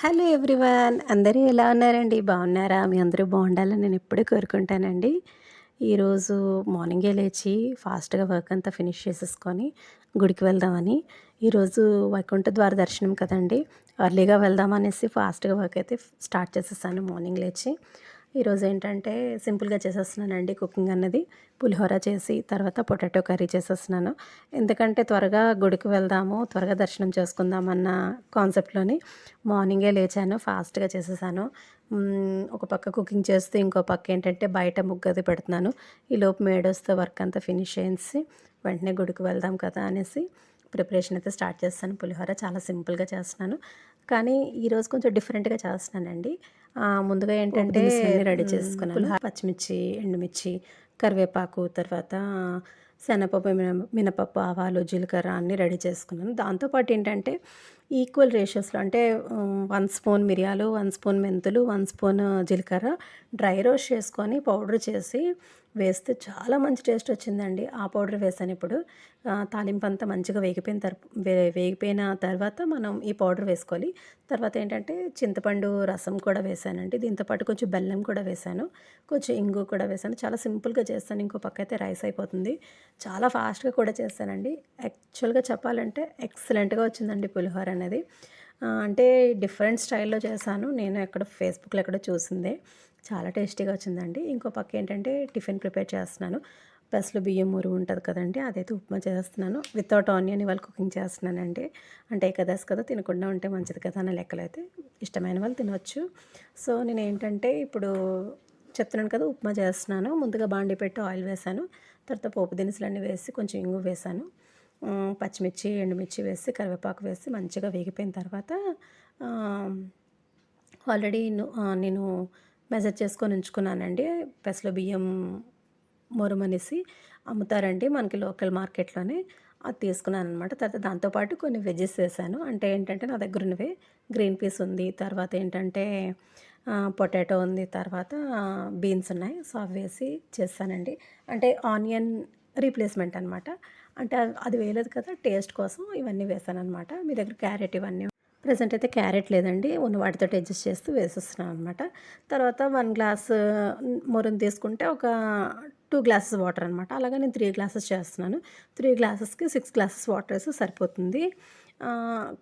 Hello everyone అందరూ ఎలా ఉన్నారండి? బాగున్నారా? మీ అందరూ బాగుండాలని నేను ఎప్పుడూ కోరుకుంటానండి. ఈరోజు మార్నింగే లేచి ఫాస్ట్గా వర్క్ అంతా ఫినిష్ చేసేసుకొని గుడికి వెళ్దామని. ఈరోజు వైకుంఠ ద్వార దర్శనం కదండి. అర్లీగా వెళ్దామనేసి ఫాస్ట్గా వర్క్ అయితే స్టార్ట్ చేసేసాను మార్నింగ్ లేచి. ఈరోజు ఏంటంటే సింపుల్గా చేసేస్తున్నానండి కుకింగ్ అన్నది. పులిహోర చేసి తర్వాత పొటాటో కర్రీ చేసేస్తున్నాను. ఎందుకంటే త్వరగా గుడికి వెళ్దాము త్వరగా దర్శనం చేసుకుందామన్న కాన్సెప్ట్లోని మార్నింగే లేచాను ఫాస్ట్గా చేసేసాను. ఒక పక్క కుకింగ్ చేస్తూ ఇంకో పక్క ఏంటంటే బయట ముగ్గది పెడుతున్నాను. ఈ లోపు మేడొస్తే వర్క్ అంతా ఫినిష్ చేసి వెంటనే గుడికి వెళ్దాం కదా అనేసి ప్రిపరేషన్ అయితే స్టార్ట్ చేస్తాను. పులిహోర చాలా సింపుల్గా చేస్తున్నాను. కానీ ఈరోజు కొంచెం డిఫరెంట్గా చేస్తున్నానండి. ముందుగా ఏంటంటే రెడీ చేసుకున్నాను. పచ్చిమిర్చి ఎండుమిర్చి కరివేపాకు తర్వాత శనగపప్పు మినపప్పు ఆవాలు జీలకర్ర అన్నీ రెడీ చేసుకున్నాను. దాంతోపాటు ఏంటంటే ఈక్వల్ రేషియోస్లో అంటే వన్ స్పూన్ మిరియాలు వన్ స్పూన్ మెంతులు వన్ స్పూన్ జీలకర్ర డ్రై రోస్ట్ చేసుకొని పౌడర్ చేసి వేస్తే చాలా మంచి టేస్ట్ వచ్చిందండి. ఆ పౌడర్ వేసాను ఇప్పుడు. తాలింపు అంతా మంచిగా వేగిపోయిన తర్ వేగిపోయిన తర్వాత మనం ఈ పౌడర్ వేసుకోవాలి. తర్వాత ఏంటంటే చింతపండు రసం కూడా వేసానండి. దీంతోపాటు కొంచెం బెల్లం కూడా వేసాను. కొంచెం ఇంగు కూడా వేసాను. చాలా సింపుల్గా చేస్తాను. ఇంకో పక్క అయితే రైస్ అయిపోతుంది. చాలా ఫాస్ట్గా కూడా చేస్తానండి. యాక్చువల్గా చెప్పాలంటే ఎక్సలెంట్గా వచ్చిందండి పులిహోర అనేది అంటే డిఫరెంట్ స్టైల్లో చేశాను. నేను ఎక్కడ ఫేస్బుక్లో ఎక్కడ చూసిందే. చాలా టేస్టీగా వచ్చిందండి. ఇంకో పక్క ఏంటంటే టిఫిన్ ప్రిపేర్ చేస్తున్నాను. పెసలు బియ్యం మురుగు ఉంటుంది కదండి అదైతే ఉప్మా చేస్తున్నాను. వితౌట్ ఆనియన్ ఇవాళ కుకింగ్ చేస్తున్నానండి. అంటే ఏకదాస్ కదా తినకుండా ఉంటే మంచిది కదా అన్న లెక్కలు అయితే ఇష్టమైన వాళ్ళు తినవచ్చు సో నేను ఏంటంటే ఇప్పుడు చెప్తున్నాను కదా ఉప్మా చేస్తున్నాను. ముందుగా బాండి పెట్టి ఆయిల్ వేసాను తర్వాత పోపు దినుసులన్నీ వేసి కొంచెం ఇంగు వేసాను పచ్చిమిర్చి ఎండుమిర్చి వేసి కరివేపాకు వేసి మంచిగా వేగిపోయిన తర్వాత ఆల్రెడీ నేను మెజర్ చేసుకొని ఉంచుకున్నానండి. పెసలు బియ్యం మొరుమనేసి అమ్ముతారండి మనకి లోకల్ మార్కెట్లోనే. అది తీసుకున్నాను అనమాట తర్వాత దాంతోపాటు కొన్ని వెజ్జెస్ వేసాను. అంటే ఏంటంటే నా దగ్గర ఉన్నవి. గ్రీన్ పీస్ ఉంది తర్వాత ఏంటంటే పొటాటో ఉంది తర్వాత బీన్స్ ఉన్నాయి. సో అవి వేసి చేస్తానండి. అంటే ఆనియన్ రీప్లేస్మెంట్ అనమాట అంటే అది వేయలేదు కదా టేస్ట్ కోసం ఇవన్నీ వేసాను అనమాట మీ దగ్గర క్యారెట్ ఇవన్నీ ప్రజెంట్ అయితే క్యారెట్ లేదండి ఉన్న వాటితో అడ్జస్ట్ చేస్తూ వేసేస్తున్నాను అనమాట తర్వాత వన్ గ్లాస్ మొరం తీసుకుంటే ఒక టూ గ్లాసెస్ వాటర్ అనమాట అలాగే నేను త్రీ గ్లాసెస్ చేస్తున్నాను. త్రీ గ్లాసెస్కి సిక్స్ గ్లాసెస్ వాటర్ వేసి సరిపోతుంది.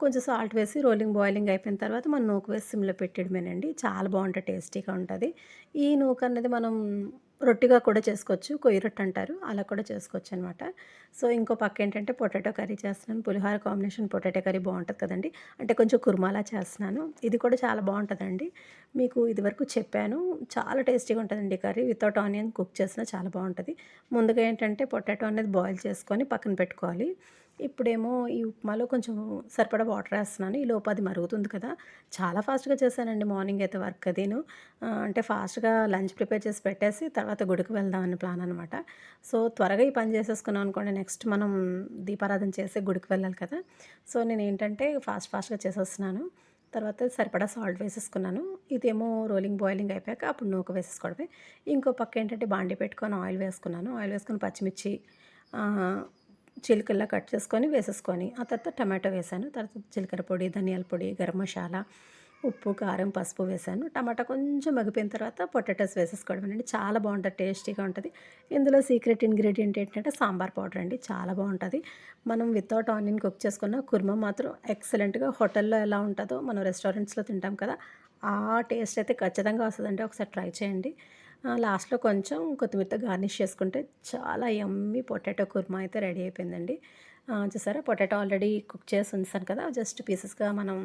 కొంచెం సాల్ట్ వేసి రోలింగ్ బాయిలింగ్ అయిపోయిన తర్వాత మనం నూకు వేసి సిమ్లో పెట్టడమేనండి. చాలా బాగుంటుంది టేస్టీగా ఉంటుంది. ఈ నూక అనేది మనం రొట్టిగా కూడా చేసుకోవచ్చు కొయ్యి రొట్టె అంటారు అలా కూడా చేసుకోవచ్చు అనమాట సో ఇంకో పక్క ఏంటంటే పొటాటో కర్రీ చేస్తున్నాను. పులిహోర కాంబినేషన్ పొటాటో కర్రీ బాగుంటుంది కదండి. అంటే కొంచెం కుర్మాలా చేస్తున్నాను. ఇది కూడా చాలా బాగుంటుందండి. మీకు ఇదివరకు చెప్పాను చాలా టేస్టీగా ఉంటుందండి కర్రీ. వితౌట్ ఆనియన్ కుక్ చేసినా చాలా బాగుంటుంది. ముందుగా ఏంటంటే పొటాటో అనేది బాయిల్ చేసుకొని పక్కన పెట్టుకోవాలి. ఇప్పుడేమో ఈ ఉప్మాలో కొంచెం సరిపడా వాటర్ వేస్తున్నాను. ఈ లోపు అది మరుగుతుంది కదా. చాలా ఫాస్ట్గా చేశానండి మార్నింగ్ అయితే వర్క్ అదిను. అంటే ఫాస్ట్గా లంచ్ ప్రిపేర్ చేసి పెట్టేసి తర్వాత గుడికి వెళ్దామని ప్లాన్ అనమాట సో త్వరగా ఈ పని చేసేసుకున్నాం అనుకోండి నెక్స్ట్ మనం దీపారాధన చేసి గుడికి వెళ్ళాలి కదా. సో నేను ఏంటంటే ఫాస్ట్ ఫాస్ట్గా చేసేస్తున్నాను. తర్వాత సరిపడా సాల్ట్ వేసేసుకున్నాను. ఇదేమో రోలింగ్ బాయిలింగ్ అయిపోయాక అప్పుడు నూక వేసేసుకోవడమే. ఇంకో పక్క ఏంటంటే బాండి పెట్టుకొని ఆయిల్ వేసుకున్నాను. ఆయిల్ వేసుకుని పచ్చిమిర్చి చిలుకల్లా కట్ చేసుకొని వేసేసుకొని ఆ తర్వాత టమాటో వేసాను. తర్వాత జీలకర్ర పొడి ధనియాల పొడి గరం మసాలా ఉప్పు కారం పసుపు వేసాను. టమాటా కొంచెం మగిపోయిన తర్వాత పొటాటోస్ వేసేసుకోవడం అండి. చాలా బాగుంటుంది టేస్టీగా ఉంటుంది. ఇందులో సీక్రెట్ ఇంగ్రీడియంట్ ఏంటంటే సాంబార్ పౌడర్ అండి. చాలా బాగుంటుంది. మనం వితౌట్ ఆనియన్ కుక్ చేసుకున్న కుర్మా మాత్రం ఎక్సలెంట్గా హోటల్లో ఎలా ఉంటుందో మనం రెస్టారెంట్స్లో తింటాం కదా ఆ టేస్ట్ అయితే ఖచ్చితంగా వస్తుందండి. ఒకసారి ట్రై చేయండి. లాస్ట్లో కొంచెం కొత్తిమీరతో గార్నిష్ చేసుకుంటే చాలా యమ్మీ పొటాటో కుర్మా అయితే రెడీ అయిపోయిందండి. చూసారా? పొటాటో ఆల్రెడీ కుక్ చేసి ఉంచాను కదా జస్ట్ పీసెస్గా మనం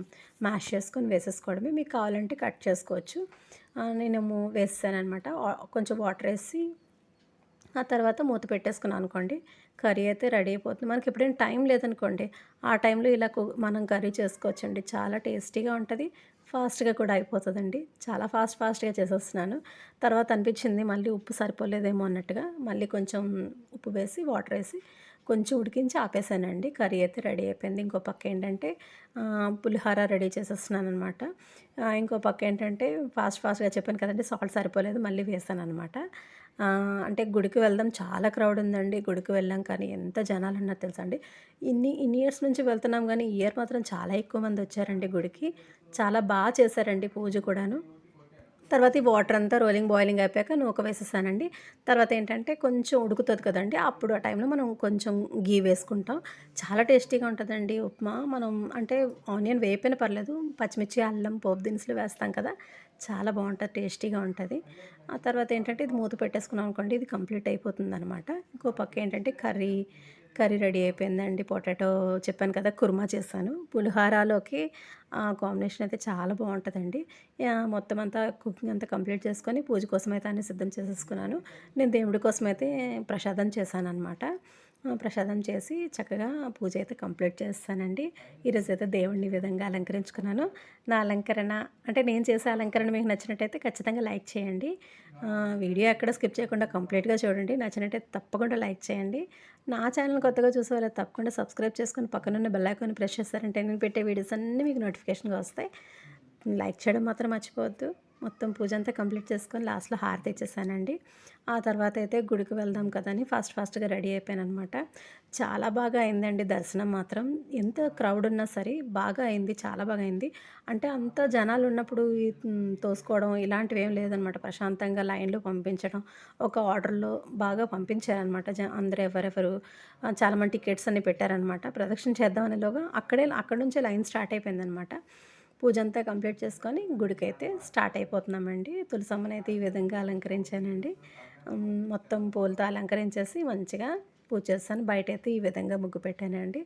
మ్యాష్ చేసుకొని వేసేసుకోవడమే. మీకు కావాలంటే కట్ చేసుకోవచ్చు. నేను వేసాను అనమాట కొంచెం వాటర్ వేసి ఆ తర్వాత మూత పెట్టేసుకున్నాను అనుకోండి కర్రీ అయితే రెడీ అయిపోతుంది. మనకి ఎప్పుడైనా టైం లేదనుకోండి ఆ టైంలో ఇలా మనం కర్రీ చేసుకోవచ్చండి. చాలా టేస్టీగా ఉంటుంది. ఫాస్ట్గా కూడా అయిపోతుందండి. చాలా ఫాస్ట్ ఫాస్ట్గా చేసేస్తున్నాను. తర్వాత అనిపించింది మళ్ళీ ఉప్పు సరిపోలేదేమో అన్నట్టుగా మళ్ళీ కొంచెం ఉప్పు వేసి వాటర్ వేసి కొంచెం ఉడికించి ఆపేసానండి. కర్రీ అయితే రెడీ అయిపోయింది. ఇంకో పక్క ఏంటంటే పులిహోర రెడీ చేసేస్తున్నాను అనమాట ఇంకో పక్క ఏంటంటే ఫాస్ట్ ఫాస్ట్గా చెప్పాను కదండి సాల్ట్ సరిపోలేదు మళ్ళీ వేసాను అనమాట అంటే గుడికి వెళ్దాం చాలా క్రౌడ్ ఉందండి. గుడికి వెళ్ళాం కానీ ఎంత జనాలు ఉన్నారు తెలుసా అండి ఇన్ని ఇన్ని ఇయర్స్ నుంచి వెళ్తున్నాం కానీ ఈ ఇయర్ మాత్రం చాలా ఎక్కువ మంది వచ్చారండి గుడికి. చాలా బాగా చేశారండి పూజ కూడాను. తర్వాత ఈ వాటర్ అంతా రోలింగ్ బాయిలింగ్ అయిపోయాక నూక వేసేసానండి. తర్వాత ఏంటంటే కొంచెం ఉడుకుతుంది కదండి అప్పుడు ఆ టైంలో మనం కొంచెం గీ వేసుకుంటాం. చాలా టేస్టీగా ఉంటుందండి ఉప్మా. మనం అంటే ఆనియన్ వేపైన పర్లేదు పచ్చిమిర్చి అల్లం పోపు దినుసులు వేస్తాం కదా చాలా బాగుంటుంది టేస్టీగా ఉంటుంది. ఆ తర్వాత ఏంటంటే ఇది మూత పెట్టేసుకున్నాం అనుకోండి ఇది కంప్లీట్ అయిపోతుంది అనమాట ఇంకో పక్క ఏంటంటే కర్రీ కర్రీ రెడీ అయిపోయిందండి. పొటాటో చెప్పాను కదా కుర్మా చేశాను. పులిహారాలోకి కాంబినేషన్ అయితే చాలా బాగుంటుందండి. మొత్తం అంతా కుకింగ్ అంతా కంప్లీట్ చేసుకొని పూజ కోసం అయితే అన్ని సిద్ధం చేసేసుకున్నాను. నేను దేవుడి కోసం అయితే ప్రసాదం చేశాను అనమాట ప్రసాదం చేసి చక్కగా పూజ అయితే కంప్లీట్ చేస్తానండి. ఈరోజు అయితే దేవుడిని విధంగా అలంకరించుకున్నాను. నా అలంకరణ అంటే నేను చేసే అలంకరణ మీకు నచ్చినట్టయితే ఖచ్చితంగా లైక్ చేయండి. వీడియో ఎక్కడ స్కిప్ చేయకుండా కంప్లీట్గా చూడండి. నచ్చినట్టయితే తప్పకుండా లైక్ చేయండి. నా ఛానల్ కొత్తగా చూసే వాళ్ళు తప్పకుండా సబ్స్క్రైబ్ చేసుకొని పక్కనున్న బెల్ ఐకాన్ ప్రెస్ చేస్తారంటే నేను పెట్టే వీడియోస్ అన్నీ మీకు నోటిఫికేషన్గా వస్తాయి. లైక్ చేయడం మాత్రం మర్చిపోవద్దు. మొత్తం పూజ అంతా కంప్లీట్ చేసుకొని లాస్ట్లో హారతి ఇచ్చేసానండి. ఆ తర్వాత అయితే గుడికి వెళ్దాం కదని ఫాస్ట్ ఫాస్ట్గా రెడీ అయిపోయాను అనమాట చాలా బాగా అయిందండి దర్శనం మాత్రం. ఎంత క్రౌడ్ ఉన్నా సరే బాగా అయింది చాలా బాగా అయింది. అంటే అంత జనాలు ఉన్నప్పుడు తోసుకోవడం ఇలాంటివి ఏం లేదనమాట ప్రశాంతంగా లైన్లో పంపించడం ఒక ఆర్డర్లో బాగా పంపించారనమాట జ అందరూ ఎవరెవరు. చాలామంది టికెట్స్ అన్ని పెట్టారనమాట ప్రదక్షిణ చేద్దామనేలోగా అక్కడే అక్కడ నుంచే లైన్ స్టార్ట్ అయిపోయిందనమాట పూజ అంతా కంప్లీట్ చేసుకొని గుడికి అయితే స్టార్ట్ అయిపోతున్నామండి. తులసమ్మని అయితే ఈ విధంగా అలంకరించానండి. మొత్తం పూలతో అలంకరించేసి మంచిగా పూజ చేస్తాను. బయట అయితే ఈ విధంగా ముగ్గు పెట్టానండి.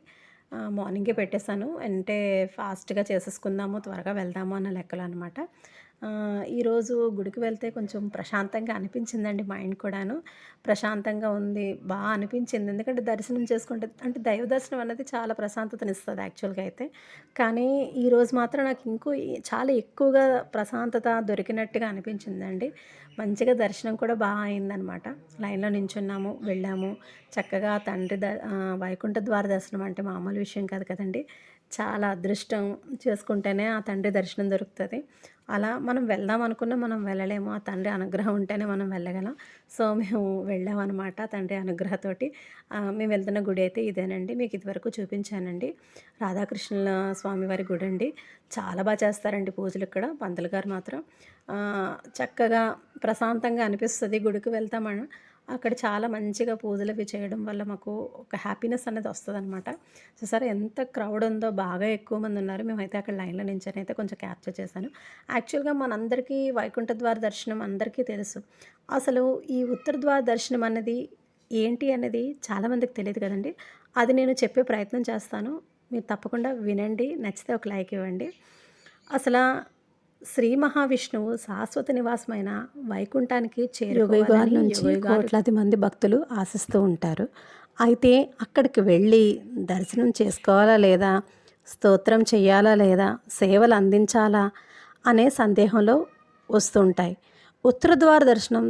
మార్నింగే పెట్టేశాను. అంటే ఫాస్ట్గా చేసేసుకుందాము త్వరగా వెళ్దాము అన్న లెక్కలు అనమాట ఈరోజు గుడికి వెళ్తే కొంచెం ప్రశాంతంగా అనిపించిందండి మైండ్ కూడాను. ప్రశాంతంగా ఉంది బాగా అనిపించింది. ఎందుకంటే దర్శనం చేసుకుంటే అంటే దైవ దర్శనం అనేది చాలా ప్రశాంతతనిస్తుంది యాక్చువల్గా అయితే. కానీ ఈరోజు మాత్రం నాకు ఇంకో చాలా ఎక్కువగా ప్రశాంతత దొరికినట్టుగా అనిపించిందండి. మంచిగా దర్శనం కూడా బాగా అయిందనమాట. లైన్లో నించున్నాము వెళ్ళాము. చక్కగా తండ్రి ద వైకుంఠ ద్వార దర్శనం అంటే మామూలు విషయం కాదు కదండి. చాలా అదృష్టం చేసుకుంటేనే ఆ తండ్రి దర్శనం దొరుకుతుంది. అలా మనం వెళ్దాం అనుకున్నా మనం వెళ్ళలేము. ఆ తండ్రి అనుగ్రహం ఉంటేనే మనం వెళ్ళగలం. సో మేము వెళ్ళామన్నమాట తండ్రి అనుగ్రహతోటి. మేము వెళ్తున్న గుడి అయితే ఇదేనండి. మీకు ఇదివరకు చూపించానండి. రాధాకృష్ణుల స్వామివారి గుడి అండి. చాలా బాగా చేస్తారండి పూజలు ఇక్కడ పంతులు గారు మాత్రం. చక్కగా ప్రశాంతంగా అనిపిస్తుంది గుడికి వెళ్తామని. అక్కడ చాలా మంచిగా పూజలు అవి చేయడం వల్ల మాకు ఒక హ్యాపీనెస్ అనేది వస్తుంది అనమాట సో సరే ఎంత క్రౌడ్ ఉందో బాగా ఎక్కువ మంది ఉన్నారు. మేమైతే అక్కడ లైన్లో నించొని అయితే కొంచెం క్యాప్చర్ చేశాను. యాక్చువల్గా మనందరికీ వైకుంఠ ద్వార దర్శనం అందరికీ తెలుసు. అసలు ఈ ఉత్తర ద్వార దర్శనం అన్నది ఏంటి అనేది చాలామందికి తెలియదు కదండి. అది నేను చెప్పే ప్రయత్నం చేస్తాను. మీరు తప్పకుండా వినండి నచ్చితే ఒక లైక్ ఇవ్వండి. అసలు శ్రీ మహావిష్ణువు శాశ్వత నివాసమైన వైకుంఠానికి చేరుకోవాలని నుంచి కోట్లాది మంది భక్తులు ఆశిస్తూ ఉంటారు. అయితే అక్కడికి వెళ్ళి దర్శనం చేసుకోవాలా లేదా స్తోత్రం చేయాలా లేదా సేవలు అందించాలా అనే సందేహంలో వస్తుంటాయి ఉత్తర ద్వార దర్శనం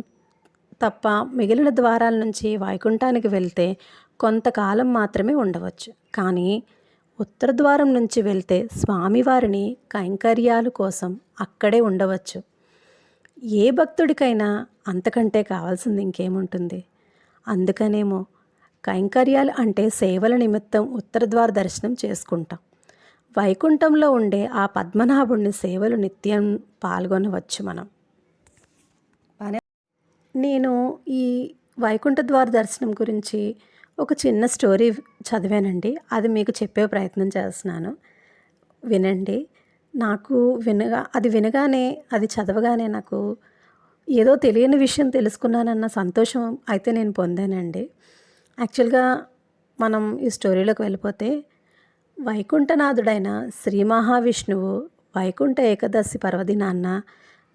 తప్ప మిగిలిన ద్వారాల నుంచి వైకుంఠానికి వెళ్తే కొంతకాలం మాత్రమే ఉండవచ్చు. కానీ ఉత్తర ద్వారం నుంచి వెళ్తే స్వామివారిని కైంకర్యాల కోసం అక్కడే ఉండవచ్చు. ఏ భక్తుడికైనా అంతకంటే కావాల్సింది ఇంకేముంటుంది? అందుకనేమో కైంకర్యాలు అంటే సేవల నిమిత్తం ఉత్తర ద్వార దర్శనం చేసుకుంటాం. వైకుంఠంలో ఉండే ఆ పద్మనాభుడిని సేవలు నిత్యం పాల్గొనవచ్చు మనం. నేను ఈ వైకుంఠ ద్వార దర్శనం గురించి ఒక చిన్న స్టోరీ చదివానండి. అది మీకు చెప్పే ప్రయత్నం చేస్తున్నాను. వినండి. నాకు వినగా అది వినగానే అది చదవగానే నాకు ఏదో తెలియని విషయం తెలుసుకున్నానన్న సంతోషం అయితే నేను పొందానండి. యాక్చువల్గా మనం ఈ స్టోరీలోకి వెళ్ళిపోతే వైకుంఠనాథుడైన శ్రీ మహావిష్ణువు వైకుంఠ ఏకాదశి పర్వదినాన్న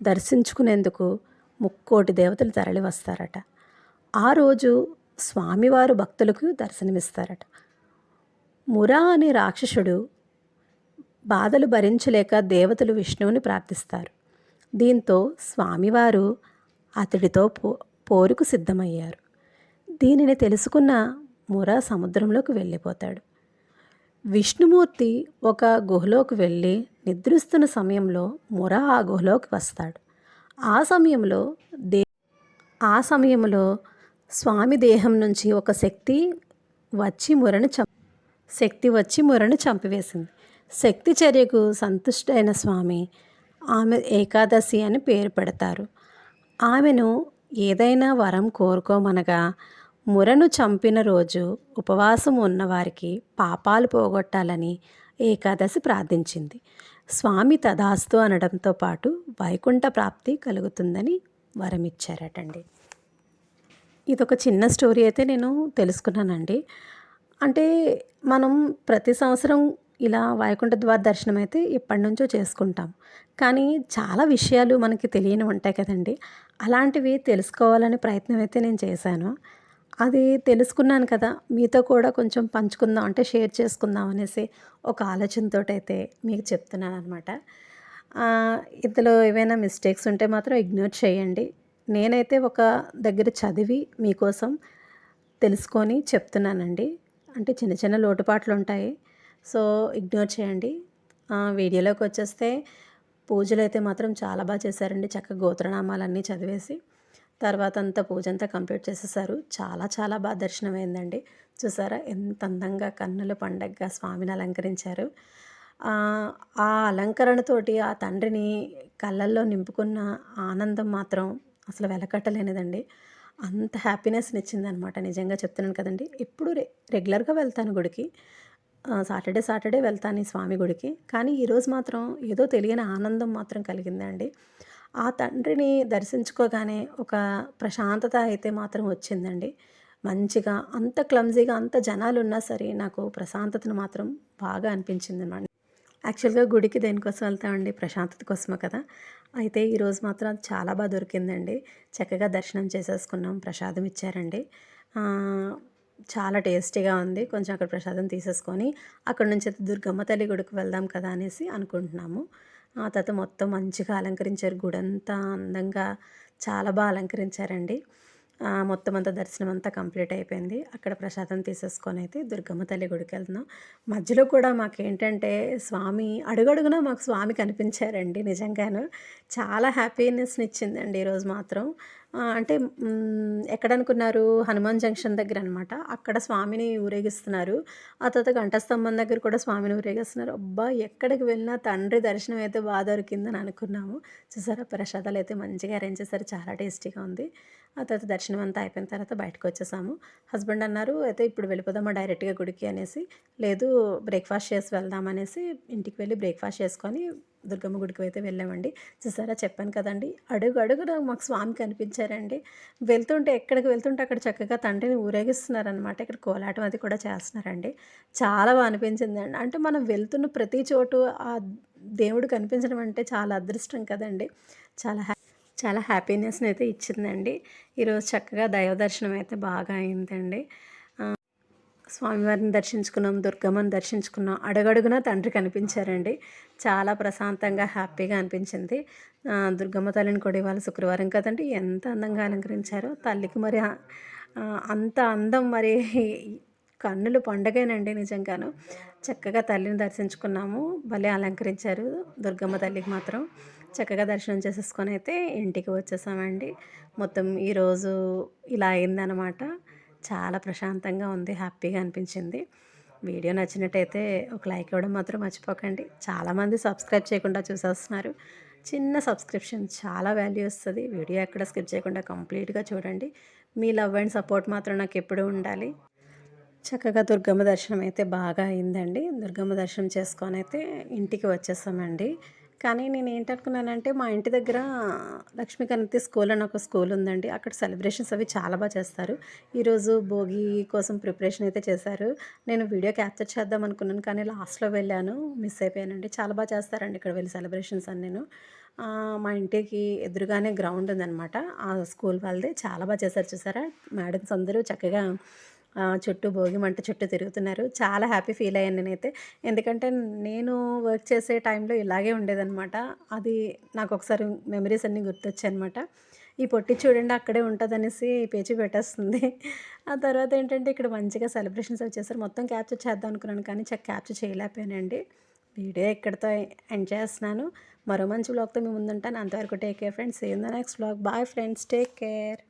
దర్శించుకునేందుకు ముక్కోటి దేవతలు తరలి వస్తారట ఆ రోజు స్వామివారు భక్తులకు దర్శనమిస్తారట. మురా అనే రాక్షసుడు బాధలు భరించలేక దేవతలు విష్ణువుని ప్రార్థిస్తారు దీంతో స్వామివారు అతడితో పో పోరుకు సిద్ధమయ్యారు. దీనిని తెలుసుకున్న మురా సముద్రంలోకి వెళ్ళిపోతాడు. విష్ణుమూర్తి ఒక గుహలోకి వెళ్ళి నిద్రిస్తున్న సమయంలో మురా ఆ గుహలోకి వస్తాడు. ఆ సమయంలో దే ఆ సమయంలో స్వామి దేహం నుంచి ఒక శక్తి వచ్చి మురను చం శక్తి వచ్చి మురను చంపివేసింది. శక్తి చర్యకు సంతుష్టైన స్వామి ఆమె ఏకాదశి అని పేరు పెడతారు. ఆమెను ఏదైనా వరం కోరుకోమనగా మురను చంపిన రోజు ఉపవాసం ఉన్నవారికి పాపాలు పోగొట్టాలని ఏకాదశి ప్రార్థించింది. స్వామి తదాస్తు అనడంతో పాటు వైకుంఠ ప్రాప్తి కలుగుతుందని వరమిచ్చారటండి. ఇదొక చిన్న స్టోరీ అయితే నేను తెలుసుకున్నానండి. అంటే మనం ప్రతి సంవత్సరం ఇలా వైకుంఠ ద్వార దర్శనం అయితే ఎప్పటి నుంచో చేసుకుంటాం. కానీ చాలా విషయాలు మనకి తెలియని ఉంటాయి కదండి. అలాంటివి తెలుసుకోవాలని ప్రయత్నం అయితే నేను చేశాను. అది తెలుసుకున్నాను కదా మీతో కూడా కొంచెం పంచుకుందాం అంటే షేర్ చేసుకుందాం అనేసి ఒక ఆలోచనతో అయితే మీకు చెప్తున్నాను అనమాట ఇందులో ఏవైనా మిస్టేక్స్ ఉంటే మాత్రం ఇగ్నోర్ చేయండి. నేనైతే ఒక దగ్గర చదివి మీకోసం తెలుసుకొని చెప్తున్నానండి. అంటే చిన్న చిన్న లోటుపాట్లు ఉంటాయి. సో ఇగ్నోర్ చేయండి. వీడియోలోకి వచ్చేస్తే పూజలు అయితే మాత్రం చాలా బాగా చేశారండి. చక్కగా గోత్రనామాలన్నీ చదివేసి తర్వాత అంతా పూజ అంతా కంప్లీట్ చేసేసారు. చాలా చాలా బాగా దర్శనం అయిందండి చూసారా? ఎంత అందంగా కన్నుల పండగగా స్వామిని అలంకరించారు. ఆ అలంకరణతోటి ఆ తండ్రిని కళ్ళల్లో నింపుకున్న ఆనందం మాత్రం అసలు వెలకట్టలేనిదండి. అంత హ్యాపీనెస్ని ఇచ్చిందనమాట నిజంగా చెప్తున్నాను కదండి. ఎప్పుడు రె రెగ్యులర్గా వెళ్తాను గుడికి. సాటర్డే సాటర్డే వెళ్తాను ఈ స్వామి గుడికి. కానీ ఈరోజు మాత్రం ఏదో తెలియని ఆనందం మాత్రం కలిగిందండి. ఆ తండ్రిని దర్శించుకోగానే ఒక ప్రశాంతత అయితే మాత్రం వచ్చిందండి. మంచిగా అంత క్లమ్జీగా అంత జనాలు ఉన్నా సరే నాకు ప్రశాంతతను మాత్రం బాగా అనిపించింది అనమాట యాక్చువల్గా గుడికి దేనికోసం వెళ్తామండి? ప్రశాంతత కోసమే కదా. అయితే ఈరోజు మాత్రం చాలా బాగా దొరికిందండి. చక్కగా దర్శనం చేసేసుకున్నాం ప్రసాదం ఇచ్చారండి. చాలా టేస్టీగా ఉంది. కొంచెం అక్కడ ప్రసాదం తీసేసుకొని అక్కడ నుంచి అయితే దుర్గమ్మ తల్లి గుడికి వెళ్దాం కదా అనేసి అనుకుంటున్నాము. ఆ తర్వాత మొత్తం మంచిగా అలంకరించారు. గుడంతా అందంగా చాలా బాగా అలంకరించారండి. మొత్తం అంతా దర్శనం అంతా కంప్లీట్ అయిపోయింది. అక్కడ ప్రసాదం తీసేసుకొని అయితే దుర్గమ్మ తల్లి గుడికి వెళ్తున్నాం. మధ్యలో కూడా మాకేంటంటే స్వామి అడుగడుగునా మాకు స్వామి కనిపించారండి నిజంగాను. చాలా హ్యాపీనెస్ని ఇచ్చిందండి ఈరోజు మాత్రం. అంటే ఎక్కడ అనుకున్నారు హనుమాన్ జంక్షన్ దగ్గర అనమాట అక్కడ స్వామిని ఊరేగిస్తున్నారు. ఆ తర్వాత ఘంటస్తంభం దగ్గర కూడా స్వామిని ఊరేగిస్తున్నారు. అబ్బా ఎక్కడికి వెళ్ళినా తండ్రి దర్శనం అయితే బాగా దొరికిందని అనుకున్నాము. చూసారా ప్రసాదాలు అయితే మంచిగా అరేంజ్ చేశారు. చాలా టేస్టీగా ఉంది. ఆ తర్వాత దర్శనం అంతా అయిపోయిన తర్వాత బయటకు వచ్చేసాము. హస్బెండ్ అన్నారు అయితే ఇప్పుడు వెళ్ళిపోదామా డైరెక్ట్గా గుడికి అనేసి లేదు బ్రేక్ఫాస్ట్ చేసి వెళ్దాం అనేసి ఇంటికి వెళ్ళి బ్రేక్ఫాస్ట్ చేసుకొని దుర్గమ్మ గుడికి అయితే వెళ్ళామండి. చూసారా? చెప్పాను కదండి. అడుగు అడుగున మాకు స్వామి కనిపించారండి. వెళ్తుంటే ఎక్కడికి వెళ్తుంటే అక్కడ చక్కగా తండ్రిని ఊరేగిస్తున్నారనమాట ఇక్కడ కోలాటం అది కూడా చేస్తున్నారండి. చాలా బాగా అనిపించిందండి. అంటే మనం వెళ్తున్న ప్రతి చోటు ఆ దేవుడు కనిపించడం అంటే చాలా అదృష్టం కదండి. చాలా హ్యా చాలా హ్యాపీనెస్ని అయితే ఇచ్చిందండి. ఈరోజు చక్కగా దైవ దర్శనం అయితే బాగా అయిందండి. స్వామివారిని దర్శించుకున్నాం దుర్గమ్మని దర్శించుకున్నాం అడుగడుగునా తండ్రి కనిపించారండి. చాలా ప్రశాంతంగా హ్యాపీగా అనిపించింది. దుర్గమ్మ తల్లిని కూడా ఇవాళ శుక్రవారం కదండి ఎంత అందంగా అలంకరించారో. తల్లికి మరి అంత అందం మరి కన్నులు పండగేనండి నిజంగాను. చక్కగా తల్లిని దర్శించుకున్నాము భలే అలంకరించారు దుర్గమ్మ తల్లికి మాత్రం. చక్కగా దర్శనం చేసేసుకొని అయితే ఇంటికి వచ్చేసామండి. మొత్తం ఈరోజు ఇలా అయిందనమాట చాలా ప్రశాంతంగా ఉంది హ్యాపీగా అనిపించింది. వీడియో నచ్చినట్టయితే ఒక లైక్ ఇవ్వడం మాత్రం మర్చిపోకండి. చాలామంది సబ్స్క్రైబ్ చేయకుండా చూసేస్తున్నారు. చిన్న సబ్స్క్రిప్షన్ చాలా వాల్యూ వస్తుంది వీడియో ఎక్కడ స్కిప్ చేయకుండా కంప్లీట్గా చూడండి. మీ లవ్ అండ్ సపోర్ట్ మాత్రం నాకు ఎప్పుడూ ఉండాలి. చక్కగా దుర్గమ్మ దర్శనం అయితే బాగా అయిందండి. దుర్గమ్మ దర్శనం చేసుకొని అయితే ఇంటికి వచ్చేసామండి. కానీ నేను ఏంటనుకున్నానంటే మా ఇంటి దగ్గర లక్ష్మీకాంతి స్కూల్ అని ఒక స్కూల్ ఉందండి. అక్కడ సెలబ్రేషన్స్ అవి చాలా బాగా చేస్తారు. ఈరోజు భోగి కోసం ప్రిపరేషన్ అయితే చేశారు. నేను వీడియో క్యాప్చర్ చేద్దాం అనుకున్నాను కానీ లాస్ట్లో వెళ్ళాను. మిస్ అయిపోయానండి. చాలా బాగా చేస్తారండి ఇక్కడ వెళ్ళి సెలబ్రేషన్స్ అని నేను. మా ఇంటికి ఎదురుగానే గ్రౌండ్ ఉందనమాట ఆ స్కూల్ వాళ్ళది చాలా బాగా చేశారు చూసారా? మేడమ్స్ అందరూ చక్కగా చుట్టూ భోగి మంట చుట్టూ తిరుగుతున్నారు. చాలా హ్యాపీ ఫీల్ అయ్యాను నేనైతే. ఎందుకంటే నేను వర్క్ చేసే టైంలో ఇలాగే ఉండేదన్నమాట. అది నాకు ఒకసారి మెమరీస్ అన్నీ గుర్తొచ్చాయనమాట ఈ పొట్టి చూడండి అక్కడే ఉంటుందనేసి పేచి పెట్టేస్తుంది. ఆ తర్వాత ఏంటంటే ఇక్కడ మంచిగా సెలబ్రేషన్స్ వచ్చేసారు మొత్తం క్యాప్చర్ చేద్దాం అనుకున్నాను కానీ చెక్ క్యాప్చర్ చేయలేకపోయానండి. వీడియో ఇక్కడితో ఎండ్ చేస్తున్నాను. మరో మంచి బ్లాగ్తో మేము ముందుంటాను. అంతవరకు take care friends. Same the next vlog bye friends take care